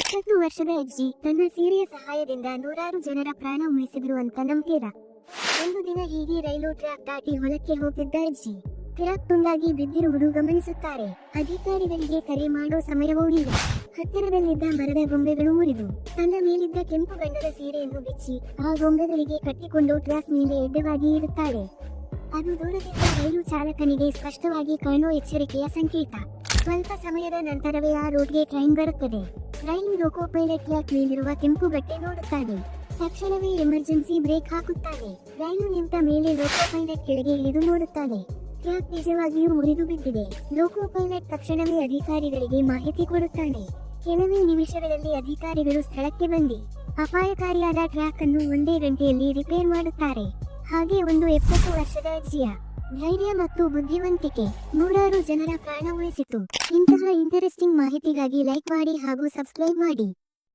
ಎಪ್ಪತ್ತು ವರ್ಷದ ಅಜ್ಜಿ ತನ್ನ ಸೀರೆಯ ಸಹಾಯದಿಂದ ನೂರಾರು ಜನರ ಪ್ರಾಣ ಉಳಿಸಿದ್ರು ಅಂತ ನಂಬ್ತೀರಾ? ಒಂದು ದಿನ ಹೀಗೆ ರೈಲು ಟ್ರ್ಯಾಕ್ ದಾಟಿ ಹೊಲಕ್ಕೆ ಹೋಗಿದ್ದ ಅಜ್ಜಿ. ಟ್ರ್ಯಾಕ್ ತುಂಡಾಗಿ ಬಿದ್ದಿರುವುದು ಗಮನಿಸುತ್ತಾರೆ. ಅಧಿಕಾರಿಗಳಿಗೆ ಕರೆ ಮಾಡೋ ಸಮಯವೂ ಇಲ್ಲ. ಹತ್ತಿರದಲ್ಲಿದ್ದ ಮರದ ಗೊಂಬೆಗಳು ಮುರಿದು, ತನ್ನ ಮೇಲಿದ್ದ ಕೆಂಪು ಬಣ್ಣದ ಸೀರೆಯನ್ನು ಬಿಚ್ಚಿ, ಆ ಗೊಂಬೆಗಳಿಗೆ ಕಟ್ಟಿಕೊಂಡು ಟ್ರ್ಯಾಕ್ ಮೇಲೆ ಎಡ್ಡವಾಗಿ ಇರುತ್ತಾಳೆ ಅದು ದೂರದಿಂದ ರೈಲು ಚಾಲಕನಿಗೆ ಸ್ಪಷ್ಟವಾಗಿ ಕಾಣೋ ಎಚ್ಚರಿಕೆಯ ಸಂಕೇತ. ಸ್ವಲ್ಪ ಸಮಯದ ನಂತರವೇ ಆ ರೋಡ್ಗೆ ಟ್ರೈನ್ ಬರುತ್ತದೆ. ರೈಲು ಲೋಕೋ ಪೈಲಟ್ ಯಾಕ್ ಮೇಲಿರುವ ಕೆಂಪು ಬಟ್ಟೆ ನೋಡುತ್ತಾನೆ? ತಕ್ಷಣವೇ ಎಮರ್ಜೆನ್ಸಿ ಬ್ರೇಕ್ ಹಾಕುತ್ತಾನೆ. ರೈಲು ನಿಂತ ಮೇಲೆ ಲೋಕೋ ಪೈಲಟ್ ಕೆಳಗೆ ಇಳಿದು ನೋಡುತ್ತಾನೆ. ಟ್ರ್ಯಾಕ್ ನಿಜವಾಗಿಯೂ ಮುರಿದು ಬಿದ್ದಿದೆ? ಲೋಕೋ ಪೈಲಟ್ ತಕ್ಷಣವೇ ಅಧಿಕಾರಿಗಳಿಗೆ ಮಾಹಿತಿ ಕೊಡುತ್ತಾನೆ. ಕೆಲವೇ ನಿಮಿಷಗಳಲ್ಲಿ ಅಧಿಕಾರಿಗಳು ಸ್ಥಳಕ್ಕೆ ಬಂದು. ಅಪಾಯಕಾರಿಯಾದ ಟ್ರ್ಯಾಕ್ ಅನ್ನು ಒಂದೇ ಗಂಟೆಯಲ್ಲಿ ರಿಪೇರ್ ಮಾಡುತ್ತಾರೆ. ಹಾಗೆ ಒಂದು ಎಪ್ಪತ್ತು ವರ್ಷದ ಅಜ್ಜಿಯ ಧೈರ್ಯ ಮತ್ತು ಬುದ್ಧಿವಂತಿಕೆ ನೂರಾರು ಜನರ ಪ್ರಾಣ ಉಳಿಸಿತು. ಇಂತಹ ಇಂಟರೆಸ್ಟಿಂಗ್ ಮಾಹಿತಿಗಾಗಿ ಲೈಕ್ ಮಾಡಿ ಹಾಗೂ ಸಬ್ಸ್ಕ್ರೈಬ್ ಮಾಡಿ.